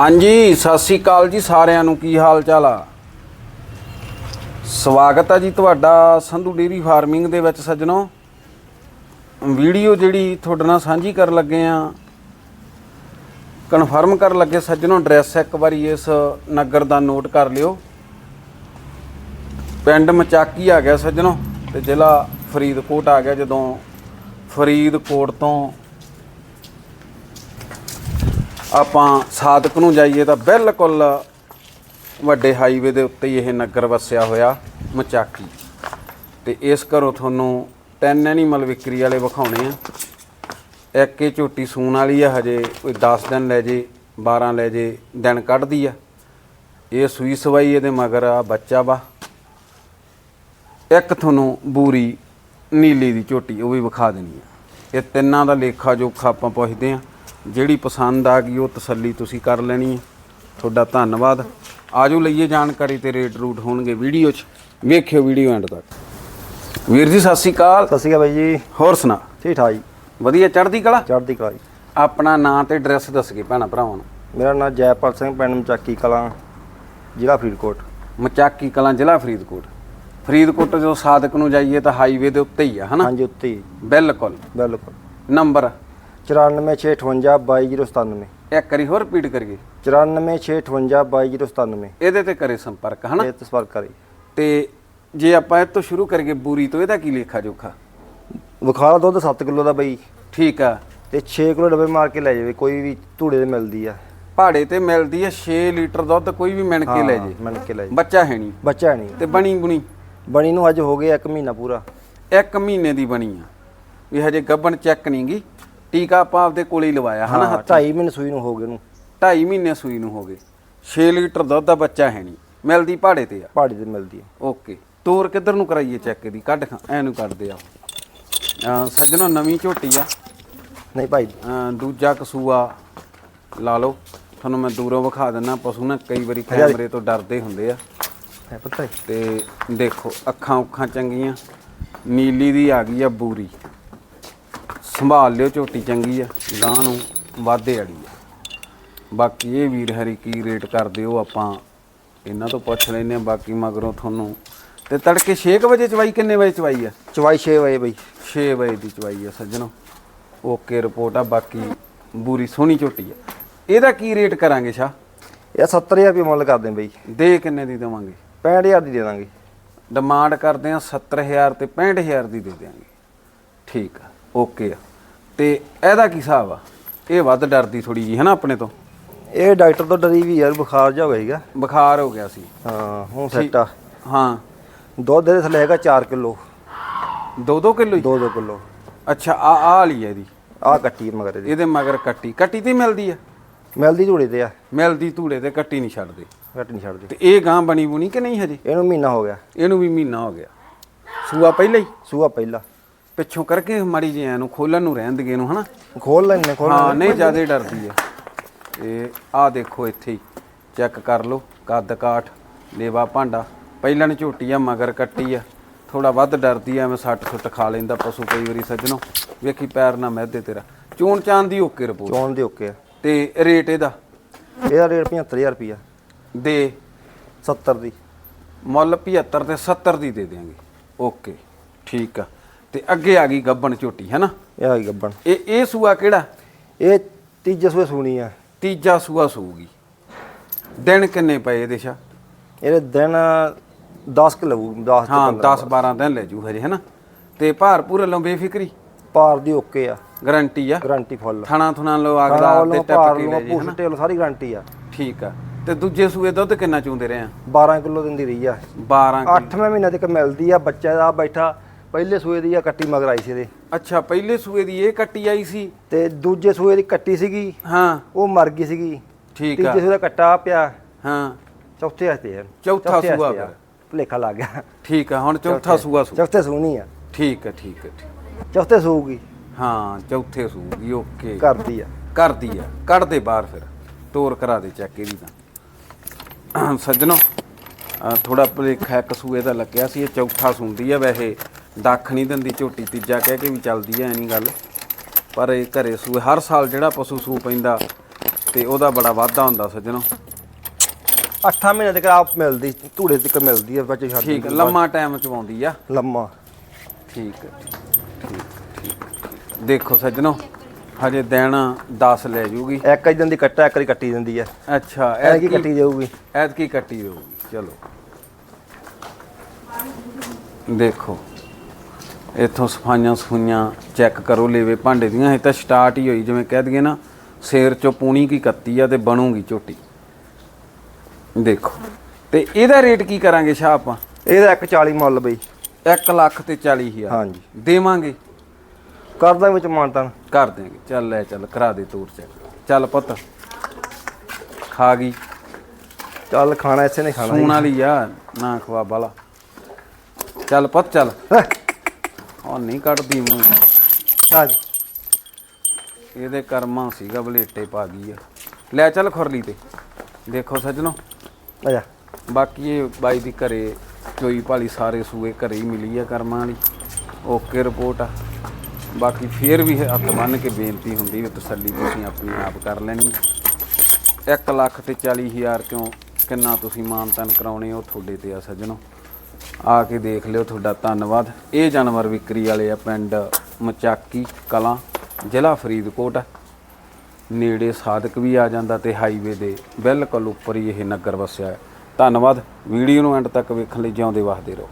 ਹਾਂਜੀ, ਸਤਿ ਸ੍ਰੀ ਅਕਾਲ ਜੀ ਸਾਰਿਆਂ ਨੂੰ। ਕੀ ਹਾਲ ਚਾਲ ਆ? ਸਵਾਗਤ ਆ ਜੀ ਤੁਹਾਡਾ ਸੰਧੂ ਡੇਰੀ ਫਾਰਮਿੰਗ ਦੇ ਵਿੱਚ ਸੱਜਣੋ। ਵੀਡੀਓ ਜਿਹੜੀ ਤੁਹਾਡੇ ਨਾਲ ਸਾਂਝੀ ਕਰਨ ਲੱਗੇ ਆ। ਕਨਫਰਮ ਕਰਨ ਲੱਗੇ ਸੱਜਣੋ, ਐਡਰੈਸ ਇੱਕ ਵਾਰੀ ਇਸ ਨਗਰ ਦਾ ਨੋਟ ਕਰ ਲਿਓ। ਪਿੰਡ ਮਚਾਕੀ ਆ ਗਿਆ ਸੱਜਣੋ ਤੇ ਜ਼ਿਲ੍ਹਾ ਫਰੀਦਕੋਟ ਆ ਗਿਆ ਜਦੋਂ ਫਰੀਦਕੋਟ ਤੋਂ ਆਪਾਂ ਸਾਦਕ ਨੂੰ ਜਾਈਏ ਤਾਂ ਬਿਲਕੁਲ ਵੱਡੇ ਹਾਈਵੇ ਦੇ ਉੱਤੇ ਹੀ ਇਹ ਨਗਰ ਵਸਿਆ ਹੋਇਆ ਮਚਾਕੀ। ਤੇ ਇਸ ਘਰੋਂ ਤੁਹਾਨੂੰ ਤਿੰਨ ਐਨੀਮਲ ਵਿਕਰੀ ਵਾਲੇ ਵਿਖਾਉਣੇ ਆ। ਇੱਕ ਇਹ ਝੋਟੀ ਸੂਣ ਵਾਲੀ ਆ, ਹਜੇ ਕੋਈ 10 ਦਿਨ ਲੈ ਜੇ 12 ਲੈ ਜੇ, ਦਿਨ ਕੱਢਦੀ ਆ। ਇਹ ਸੂਈ ਸਵਾਈ ਇਹਦੇ ਮਗਰ ਆ ਬੱਚਾ ਵਾ। ਇੱਕ ਤੁਹਾਨੂੰ ਬੂਰੀ ਨੀਲੀ ਦੀ ਝੋਟੀ, ਉਹ ਵੀ ਵਿਖਾ ਦੇਣੀ ਆ। ਇਹ ਤਿੰਨਾਂ ਦਾ ਲੇਖਾ ਜੋਖਾ ਆਪਾਂ ਪੁੱਛਦੇ ਆ। ਜਿਹੜੀ ਪਸੰਦ ਆ ਗਈ ਉਹ ਤਸੱਲੀ ਤੁਸੀਂ ਕਰ ਲੈਣੀ ਹੈ। ਤੁਹਾਡਾ ਧੰਨਵਾਦ। ਆਜੋ ਲਈਏ ਜਾਣਕਾਰੀ ਤੇ ਰੇਟ ਰੂਟ ਹੋਣਗੇ ਵੀਡੀਓ 'ਚ। ਵੇਖਿਓ ਵੀਡੀਓ ਐਂਡ ਤੱਕ। ਵੀਰ ਜੀ ਸਤਿ ਸ਼੍ਰੀ ਅਕਾਲ। ਸਤਿ ਸ਼੍ਰੀ ਅਕਾਲ ਬਾਈ ਜੀ। ਹੋਰ ਸੁਣਾ। ਠੀਕ ਠਾਕ ਜੀ। ਵਧੀਆ ਚੜ੍ਹਦੀ ਕਲਾ? ਚੜ੍ਹਦੀ ਕਲਾ ਜੀ। ਆਪਣਾ ਨਾਂ ਤੇ ਐਡਰੈਸ ਦੱਸ ਕੇ ਭੈਣਾ ਭਰਾਵਾਂ ਨੂੰ। ਮੇਰਾ ਨਾਮ ਜੈਪਾਲ ਸਿੰਘ ਪਿੰਡ ਮਚਾਕੀ ਕਲਾਂ ਜ਼ਿਲ੍ਹਾ ਫਰੀਦਕੋਟ। ਮਚਾਕੀ ਕਲਾਂ ਜ਼ਿਲ੍ਹਾ ਫਰੀਦਕੋਟ। ਫਰੀਦਕੋਟ ਜੋ ਸਾਦਕ ਨੂੰ ਜਾਈਏ ਤਾਂ ਹਾਈਵੇ ਦੇ ਉੱਤੇ ਹੀ ਆ ਹਨਾ? ਹਾਂਜੀ ਉੱਤੇ ਹੀ। ਬਿਲਕੁਲ। ਬਿਲਕੁਲ। ਨੰਬਰ? 9465522097 ਇੱਕ ਵਾਰੀ ਹੋਰ ਰਿਪੀਟ ਕਰੀਏ। 9465522097 ਇਹਦੇ ਤੇ ਕਰੇ ਸੰਪਰਕ ਹਨਾ? ਇਹ ਤਸਵਰ ਕਰੀ। ਤੇ ਜੇ ਆਪਾਂ ਇਹ ਤੋਂ ਸ਼ੁਰੂ ਕਰੀਏ ਬੂਰੀ ਤੋਂ ਇਹਦਾ ਕੀ ਲੇਖਾ ਜੋਖਾ? ਵਿਖਾਲਾ ਦੁੱਧ 7 ਕਿਲੋ ਦਾ ਬਾਈ। ਠੀਕ ਆ। ਤੇ 6 ਕਿਲੋ ਡੱਬੇ ਮਾਰ ਕੇ ਲੈ ਜਾਵੇ ਕੋਈ ਵੀ ਧੂੜੇ ਦੇ ਮਿਲਦੀ ਆ। ਪਹਾੜੇ ਤੇ ਮਿਲਦੀ ਹੈ 6 ਲੀਟਰ ਦੁੱਧ ਕੋਈ ਵੀ ਮਿਣ ਕੇ ਲੈ ਜੇ। ਕੇ ਲੈ ਜਾਵੇ ਬੱਚਾ ਹੈ ਨਹੀਂ। ਬੱਚਾ ਨਹੀਂ। ਤੇ ਬਣੀ ਬੁਣੀ? ਬਣੀ ਨੂੰ ਅੱਜ ਹੋ ਗਿਆ 1 ਮਹੀਨਾ ਪੂਰਾ। ਇੱਕ ਮਹੀਨੇ ਦੀ ਬਣੀ ਆ। ਵੀ ਹਜੇ ਗੱਬਣ ਚੈੱਕ ਨਹੀਂ ਗੀ ਟੀਕਾ ਆਪਾਂ ਆਪਦੇ ਕੋਲੇ ਹੀ ਲਵਾਇਆ ਹਨਾ? ਹਾਂ 2.5 ਮਹੀਨੇ ਸੂਈ ਨੂੰ ਹੋ ਗਏ ਨੂੰ 2.5 ਮਹੀਨੇ ਸੂਈ ਨੂੰ ਹੋ ਗਏ। 6 ਲੀਟਰ ਦੁੱਧ ਦਾ ਬੱਚਾ ਹੈ ਨਹੀਂ। ਮਿਲਦੀ ਪਹਾੜੇ ਤੇ ਆ। ਪਹਾੜੀ ਤੇ ਮਿਲਦੀ ਆ। ਓਕੇ। ਤੋਰ ਕਿੱਧਰ ਨੂੰ ਕਰਾਈਏ ਚੈੱਕ ਦੀ ਕੱਢ ਖਾਂ ਐਨੂੰ ਕੱਢਦੇ ਆ। ਅਹ ਸੱਜਣੋ ਨਵੀਂ ਝੋਟੀ ਆ। ਨਹੀਂ ਭਾਈ। ਅਹ ਦੂਜਾ ਕਸੂਆ ਲਾ ਲਓ। ਤੁਹਾਨੂੰ ਮੈਂ ਦੂਰੋਂ ਵਿਖਾ ਦਿੰਨਾ ਪਸ਼ੂ ਨਾ ਕਈ ਵਾਰੀ ਕੈਮਰੇ ਤੋਂ ਡਰਦੇ ਹੁੰਦੇ ਆ। ਹੈ ਪਤਾ ਹੈ ਤੇ ਦੇਖੋ ਅੱਖਾਂ ਉੱਖਾਂ ਚੰਗੀਆਂ। ਨੀਲੀ ਦੀ ਆ ਗਈ ਆ ਬੂਰੀ। ਸੰਭਾਲ ਲਿਓ ਝੋਟੀ ਚੰਗੀ ਆ ਗਾਂ ਨੂੰ ਵਾਧੇ ਵਾਲੀ ਆ। ਬਾਕੀ ਇਹ ਵੀਰ ਹਰੀ ਕੀ ਰੇਟ ਕਰਦੇ ਉਹ ਆਪਾਂ ਇਹਨਾਂ ਤੋਂ ਪੁੱਛ ਲੈਨੇ ਆ ਬਾਕੀ ਮਗਰੋਂ ਤੁਹਾਨੂੰ। ਤੇ ਤੜਕੇ 6 ਵਜੇ ਚਵਾਈ ਕਿੰਨੇ ਵਜੇ ਚਵਾਈ ਆ? ਚਵਾਈ 6 ਵਜੇ ਬਾਈ। 6 ਵਜੇ ਦੀ ਚਵਾਈ ਆ ਸੱਜਣੋ। ਓਕੇ ਰਿਪੋਰਟ ਆ ਬਾਕੀ ਬੂਰੀ ਸੋਹਣੀ ਝੋਟੀ ਆ। ਇਹਦਾ ਕੀ ਰੇਟ ਕਰਾਂਗੇ ਸ਼ਾ ਇਹ 70000 ਰੁਪਏ ਮੁੱਲ ਕਰਦੇ ਬਾਈ। ਦੇ ਕਿੰਨੇ ਦੀ ਦੇਵਾਂਗੇ? 65000 ਦੀ ਦੇ ਦਾਂਗੇ। ਡਿਮਾਂਡ ਕਰਦੇ ਆ 70000 ਤੇ 65000 ਦੀ ਦੇ ਦਿਆਂਗੇ। ਠੀਕ ਆ ਓਕੇ ਆ। ਤੇ ਇਹਦਾ ਕੀ ਹਿਸਾਬ ਆ? ਇਹ ਵੱਧ ਡਰਦੀ ਥੋੜੀ ਜੀ ਹੈ ਨਾ ਆਪਣੇ ਤੋਂ? ਇਹ ਡਾਕਟਰ ਤੋਂ ਡਰੀ ਵੀ ਯਾਰ ਬੁਖਾਰ ਜਾ ਹੋ ਗਿਆ ਸੀਗਾ। ਬੁਖਾਰ ਹੋ ਗਿਆ ਸੀ। ਹਾਂ ਹੁਣ ਸੈੱਟ ਆ। ਹਾਂ। ਦੁੱਧ ਦੇ ਥੱਲੇ ਹੈਗਾ 4 ਕਿਲੋ। 2-2 ਕਿਲੋ ਹੀ? 2-2 ਕਿਲੋ। ਅੱਛਾ ਆ ਆ ਵਾਲੀ ਹੈ ਇਹਦੀ? ਆਹ ਕੱਟੀ ਮਗਰ ਇਹਦੀ। ਇਹਦੇ ਮਗਰ ਕੱਟੀ। ਕੱਟੀ ਤੇ ਮਿਲਦੀ ਆ? ਮਿਲਦੀ ਝੂੜੇ ਤੇ ਆ। ਮਿਲਦੀ ਧੂੜੇ ਤੇ ਕੱਟੀ ਨਹੀਂ ਛੱਡਦੇ। ਕੱਟ ਨਹੀਂ ਛੱਡਦੀ। ਤੇ ਇਹ ਗਾਂ ਬਣੀ ਬੁਣੀ ਕਿ ਨਹੀਂ ਹਜੇ? ਇਹਨੂੰ ਮਹੀਨਾ ਹੋ ਗਿਆ। ਇਹਨੂੰ ਵੀ ਮਹੀਨਾ ਹੋ ਗਿਆ। ਸੂਆ ਪਹਿਲਾਂ ਹੀ? ਸੂਆ ਪਹਿਲਾ। ਪਿੱਛੋਂ ਕਰਕੇ ਮਾੜੀ ਜਿਹੀ ਨੂੰ ਖੋਲਣ ਨੂੰ ਰਹਿਣ ਦਗੇ ਨੂੰ ਹਨਾ? ਖੋਲ ਲੈਣੇ ਖੋਲ ਹਾਂ ਨਹੀਂ ਜ਼ਿਆਦਾ ਡਰਦੀ ਆ। ਤੇ ਆਹ ਦੇਖੋ ਇੱਥੇ ਹੀ ਚੈੱਕ ਕਰ ਲਓ ਕੱਦ ਕਾਠ ਲੇਵਾ ਭਾਂਡਾ। ਪਹਿਲਾਂ ਨੇ ਝੋਟੀ ਆ ਮਗਰ ਕੱਟੀ ਆ। ਥੋੜਾ ਵੱਧ ਡਰਦੀ ਆ ਐਵੇਂ ਸੱਟ ਸੁੱਟ ਖਾ ਲੈਂਦਾ ਪਸ਼ੂ ਕਈ ਵਾਰੀ ਸੱਜਣੋ। ਵੇਖੀ ਪੈਰ ਨਾ ਮਹਿਦੇ ਤੇਰਾ। ਚੋਣ ਚਾਂਦ ਦੀ ਓਕੇ ਰਿਪੋਰਟ। ਚੋਣ ਦੇ ਓਕੇ ਆ। ਤੇ ਰੇਟ ਇਹਦਾ? ਇਹਦਾ ਰੇਟ 75000 ਰੁਪਿਆ ਦੇ? 70 ਦੀ। ਮੁੱਲ 75 ਤੇ 70 ਦੀ ਦੇ ਦਿਆਂਗੇ। ਓਕੇ ਠੀਕ ਆ। ਤੇ ਅੱਗੇ ਆ ਗਈ ਗੱਬਣ ਝੋਟੀ ਹੈ ਨਾ? ਇਹ ਆ ਗਈ ਗੱਬਣ। ਇਹ ਇਹ ਸੂਆ ਕਿਹੜਾ? ਇਹ ਤੀਜੇ ਸੂਏ ਸੂਣੀ ਆ। ਤੀਜਾ ਸੂਆ ਸੂਗੀ। ਦਿਨ ਕਿੰਨੇ ਪਏ ਇਹਦੇ ਸ਼ਾ ਇਹਦੇ ਦਿਨ 10 ਕਿ ਲਊ 10 ਹਾਂ 10 12 ਦਿਨ ਲੈ ਜੂ ਹਜੇ ਹੈਨਾ ਤੇ ਭਾਰ ਪੂਰੇ ਲੰਬੇ ਬੇਫਿਕਰੀ ਪਾਰ ਦੀ ਓਕੇ ਆ। ਗਾਰੰਟੀ ਆ? Guarantee full. ਥਣਾ ਥੁਣਾ ਲੋ ਅਗਲਾ ਤੇ ਟੱਪ ਭਾਰ ਕੇ ਲੈ ਜੇ ਹਨਾ ਟੇਲ ਸਾਰੀ ਗਾਰੰਟੀ ਆ। ਠੀਕ ਆ। ਤੇ ਦੂਜੇ ਸੂਏ ਦੁੱਧ ਕਿੰਨਾ ਚੁੰਦੇ ਰਹੇ ਆ? 12 ਕਿਲੋ ਦਿੰਦੀ ਰਹੀ ਆ। 12 ਕਿ- 8ਵੇਂ ਮਹੀਨੇ ਤੱਕ ਮਿਲਦੀ ਆ ਬੱਚਾ ਦਾ ਬੈਠਾ। ਪਹਿਲੇ ਸੂਏ ਦੀ ਆ ਕੱਟੀ ਮਗਰ ਆਈ ਸੀ ਇਹਦੇ। ਅੱਛਾ ਪਹਿਲੇ ਸੂਏ ਦੀ ਇਹ ਕੱਟੀ ਆਈ ਸੀ? ਤੇ ਦੂਜੇ ਸੂਏ ਦੀ ਕੱਟੀ ਸੀਗੀ। ਹਾਂ। ਉਹ ਮਰ ਗਈ ਸੀਗੀ। ਠੀਕ ਆ। ਤੀਜੇ ਸੂਏ ਦਾ ਕੱਟਾ ਪਿਆ। ਹਾਂ। ਚੌਥੇ ਹਸਤੇ ਆ। ਚੌਥਾ ਚੌਥੇ ਸੂਆ। ਫਿਰ। ਭੁਲੇਖਾ ਲੱਗ ਗਿਆ। ਠੀਕ ਆ ਹੁਣ ਚੌਥਾ ਸੂਆ ਸੂ ਚੌਥੇ ਸੂਣੀ ਆ। ਠੀਕ ਆ ਠੀਕ ਆ ਚੌਥੇ ਸੂਗੀ। ਹਾਂ ਚੌਥੇ ਸੂਗੀ ਓਕੇ। ਕਰਦੀ ਆ। ਕਰਦੀ ਆ। ਕੱਢ ਦੇ ਬਾਹਰ ਫਿਰ। ਤੋਰ ਕਰਾ ਦੇ ਚੈੱਕ ਇਹਦੀ ਤਾਂ। ਸੱਜਣੋ ਥੋੜਾ ਭਲੇਖਾ ਇੱਕ ਸੂਏ ਦਾ ਲੱਗਿਆ ਸੀ ਇਹ ਚੌਥਾ ਸੁੰਦੀ ਆ ਵੈਸੇ। ਦੱਖ ਨਹੀਂ ਦਿੰਦੀ ਝੋਟੀ ਤੀਜਾ ਕਹਿ ਕੇ ਵੀ ਚੱਲਦੀ ਐ ਨਹੀਂ ਗੱਲ। ਪਰ ਇਹ ਘਰੇ ਸੂਏ ਹਰ ਸਾਲ ਜਿਹੜਾ ਪਸ਼ੂ ਸੂ ਪੈਂਦਾ ਤੇ ਉਹਦਾ ਬੜਾ ਵਾਧਾ ਹੁੰਦਾ ਸੱਜਣੋ। 8 ਮਹੀਨੇ ਤੱਕ ਆਪ ਮਿਲਦੀ ਧੂੜੇ ਤੱਕ ਮਿਲਦੀ ਹੈ ਬੱਚੇ ਛੱਡ ਠੀਕ ਹੈ, ਲੰਮਾ ਟਾਈਮ ਚਵਾਉਂਦੀ ਆ। ਲੰਮਾ। ਠੀਕ ਹੈ ਠੀਕ। ਦੇਖੋ ਸੱਜਣੋ ਹਜੇ ਦਿਨ 10 ਲੈ ਜੂਗੀ। ਇੱਕ ਹੀ ਦਿਨ ਦੀ ਕੱਟਾ ਇੱਕ ਦੀ ਕੱਟੀ ਦਿੰਦੀ ਹੈ ਅੱਛਾ ਐਤਕੀ ਕੱਟੀ ਜਾਊਗੀ। ਐਤਕੀ ਕੱਟੀ ਰਹੂਗੀ ਚਲੋ। ਦੇਖੋ ਇਥੋਂ ਸਫਾਈਆਂ ਸਫੂਈਆਂ ਚੈੱਕ ਕਰੋ ਲੇਵੇ ਭਾਂਡੇ ਦੀਆਂ ਇਹ ਤਾਂ ਸਟਾਰਟ ਹੀ ਹੋਈ ਜਿਵੇਂ ਕਹਿ ਦਈਏ ਨਾ ਸੇਰ ਚੋਂ ਪੂਣੀ ਕੀ ਕੱਤੀ ਆ ਤੇ ਬਣੂਗੀ ਝੋਟੀ। ਦੇਖੋ ਤੇ ਇਹਦਾ ਰੇਟ ਕੀ ਕਰਾਂਗੇ ਸ਼ਾਹ ਆਪਾਂ? ਇਹਦਾ 140 ਮੁੱਲ ਬਈ। 1 ਲੱਖ ਤੇ 40 ਹਜ਼ਾਰ। ਹਾਂਜੀ। ਦੇਵਾਂਗੇ? ਕਰਦਾ ਵਿੱਚ ਮਾਨਤਾਨ। ਕਰ ਦੇਂਗੇ ਚੱਲ ਲੈ ਚੱਲ ਕਰਾ ਦੇ ਤੂਰ ਚੈੱਕ ਚੱਲ ਪੁੱਤ ਖਾ ਗਈ। ਚੱਲ ਖਾਣਾ ਇਸੇ ਨੇ ਖਾਣਾ। ਸੂਣ ਵਾਲੀ ਆ ਨਾ ਖਵਾ ਬਾਲਾ। ਚੱਲ ਪੁੱਤ ਚੱਲ। ਉਹ ਨਹੀਂ ਕੱਢਦੀ ਮੂੰਹ ਚੱਲ। ਇਹਦੇ ਕਰਮਾਂ ਸੀਗਾ ਬਲੇਟੇ ਪਾ ਗਈ ਆ। ਲੈ ਚੱਲ ਖੁਰਲੀ ਤੇ। ਦੇਖੋ ਸੱਜਣੋ। ਆ ਜਾ ਬਾਕੀ ਇਹ ਬਾਈ ਦੀ ਘਰੇ ਚੋਈ ਭਾਲੀ ਸਾਰੇ ਸੂਏ ਘਰੇ ਹੀ ਮਿਲੀ ਆ ਕਰਮਾਂ ਵਾਲੀ। ਓਕੇ ਰਿਪੋਰਟ ਆ। ਬਾਕੀ ਫੇਰ ਵੀ ਹੱਥ ਬੰਨ ਕੇ ਬੇਨਤੀ ਹੁੰਦੀ ਵੀ ਤਸੱਲੀ ਤੁਸੀਂ ਆਪਣੀ ਆਪ ਕਰ ਲੈਣੀ। 1 ਲੱਖ ਤੇ 40 ਹਜ਼ਾਰ ਕਿਉਂ ਕਿੰਨਾ ਤੁਸੀਂ ਮਾਨਤਨ ਕਰਾਉਣੇ ਉਹ ਤੁਹਾਡੇ ਤੇ ਆ ਸੱਜਣੋ। ਆ ਕੇ ਦੇਖ ਲਿਓ ਤੁਹਾਡਾ ਧੰਨਵਾਦ। ਇਹ ਜਾਨਵਰ ਵਿਕਰੀ ਵਾਲੇ ਆ ਪਿੰਡ ਮਚਾਕੀ ਕਲਾਂ, ਜ਼ਿਲ੍ਹਾ ਫਰੀਦਕੋਟ। ਨੇੜੇ ਸਾਦਕ ਵੀ ਆ ਜਾਂਦਾ ਤੇ ਹਾਈਵੇ ਦੇ ਬਿਲਕੁਲ ਉੱਪਰ ਹੀ ਇਹ ਨਗਰ ਵਸਿਆ ਹੈ। ਧੰਨਵਾਦ। ਵੀਡੀਓ ਨੂੰ ਐਂਡ ਤੱਕ ਵੇਖਣ ਲਈ ਜਿਉਂਦੇ ਵਸਦੇ ਰਹੋ।